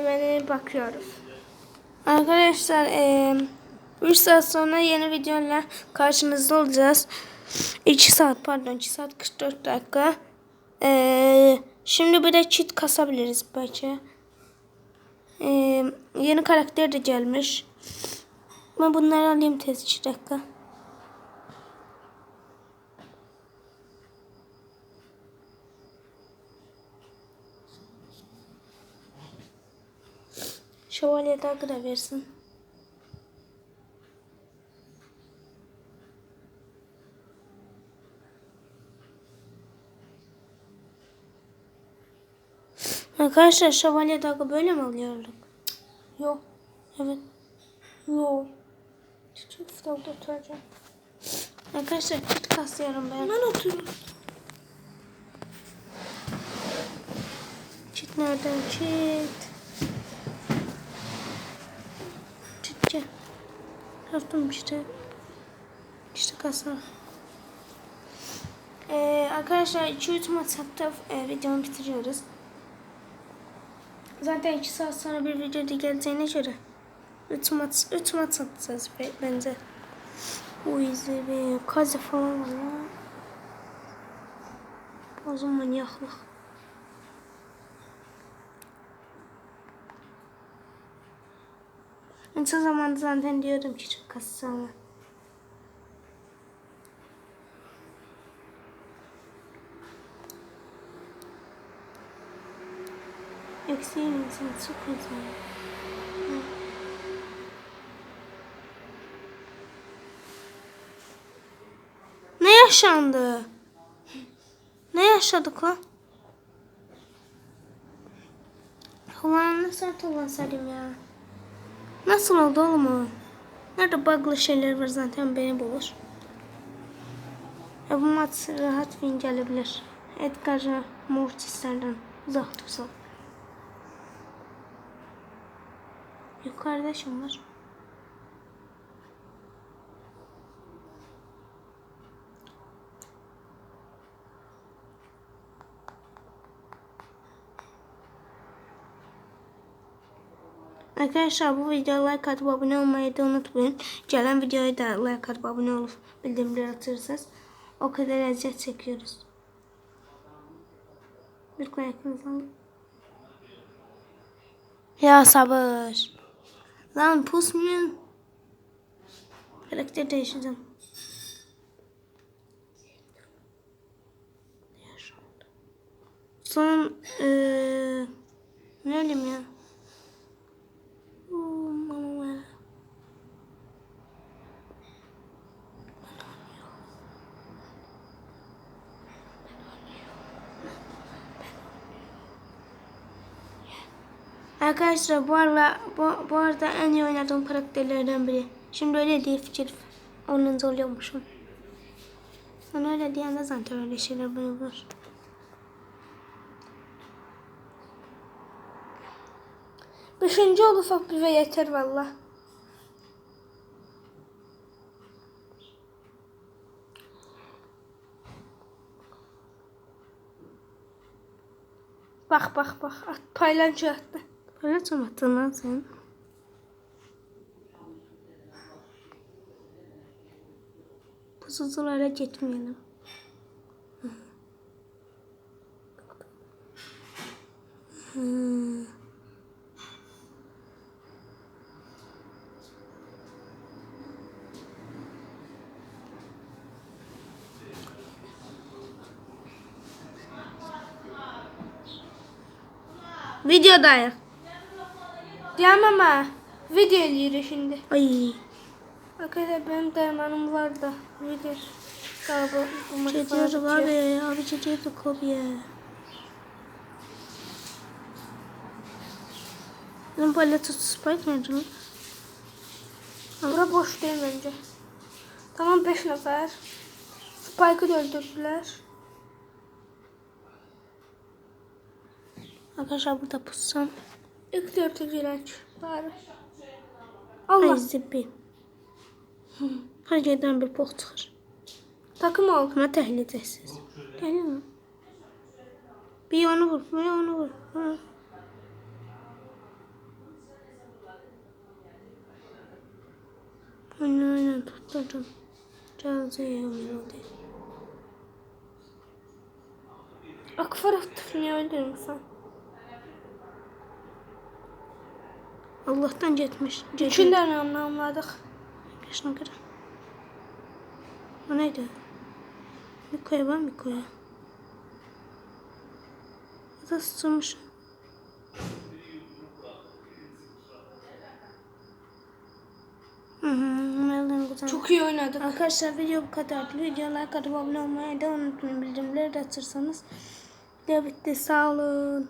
Hemen bakıyoruz. Arkadaşlar eee 3 saat sonra yeni videoyla karşınızda olacağız. 2 saat pardon 2 saat 44 dakika. Eee, şimdi bir de cheat kasabiliriz belki. Eee, yeni karakter de gelmiş. Ben bunları alayım tez 2 dakika. Şövalye de da versin. Arkadaşlar şövalye dağı böyle mi alıyorduk? Yok. Evet. Yok. Çok da oturacağım. Arkadaşlar kit kasıyorum ben. Ben oturuyorum. Kit nereden kit? Yaptım işte. İşte kasa. Ee, arkadaşlar 2-3 maç hatta e, videomu bitiriyoruz. Zaten 2 saat sonra bir video da geleceğine göre 3 maç 3 maç atacağız be- bence. O yüzden bir kaze falan var ya. Bozum manyaklık. Son zamanda zaten diyordum ki çok kasa ama. Eksiğim insan çok güzel. Ne yaşandı? Ne yaşadık lan? Ulan olan Salim ya. Nasıl oldu oğlum o? Nerede bug'lı şeyler var zaten beni bulur. Ya bu maç rahat win gelebilir. Edgar'ı Mortis'lerden uzak tutsak. Yukarıda şun var. Arkadaşlar bu videoya like atıp abone olmayı da unutmayın. Gelen videoya da like atıp abone olup bildirimleri atırsanız o kadar eziyet çekiyoruz. Koyakınızı alın. Ya sabır. Lan pusmuyor. Karakter değiştireceğim. Son eee ne bileyim ya. Arkadaşlar bu arada, bu, bu arada en iyi oynadığım karakterlerden biri. Şimdi öyle diye fikir onun zorluyormuşum. Ben öyle diyen de zaten öyle şeyler bana var. Beşinci oldu ufak ve yeter valla. Bak bak bak. At, paylanço attı. Mu attın lan sen? Pusuculara gitmeyelim. Hmm. Videodayım. Diyorum ama video eliyor şimdi. Ay. Arkadaşlar benim dermanım var da video. Galiba bu falan Çekiyorum bitiyor. abi. Çekiyorum kopya. Benim paletot spike nerede lan? Bura boş değil bence. Tamam 5 nefer. Spike'ı öldürdüler. Arkadaşlar burada pussam. İlk dörtte güleç. Bari. Allah. Ay zibbi. Hər yerdən bir box çıxır. Takım ol. Amma təhlükəsiz. Gəlin. Bir onu vur, bir onu vur. Ha. Oyna oyna tutdurdum. Cazıya öldü. Akfarov tutmayı öldürmüşsən. Allah'tan gitmiş. Gece. Üçünden anlamadık. Yaşına göre. O neydi? Miko'ya var Miko'ya. O da sıçramış. Çok iyi oynadık. Arkadaşlar video bu kadardı. Videoya like atıp abone olmayı da unutmayın. Bildirimleri de açırsanız. Video bitti. Sağ olun.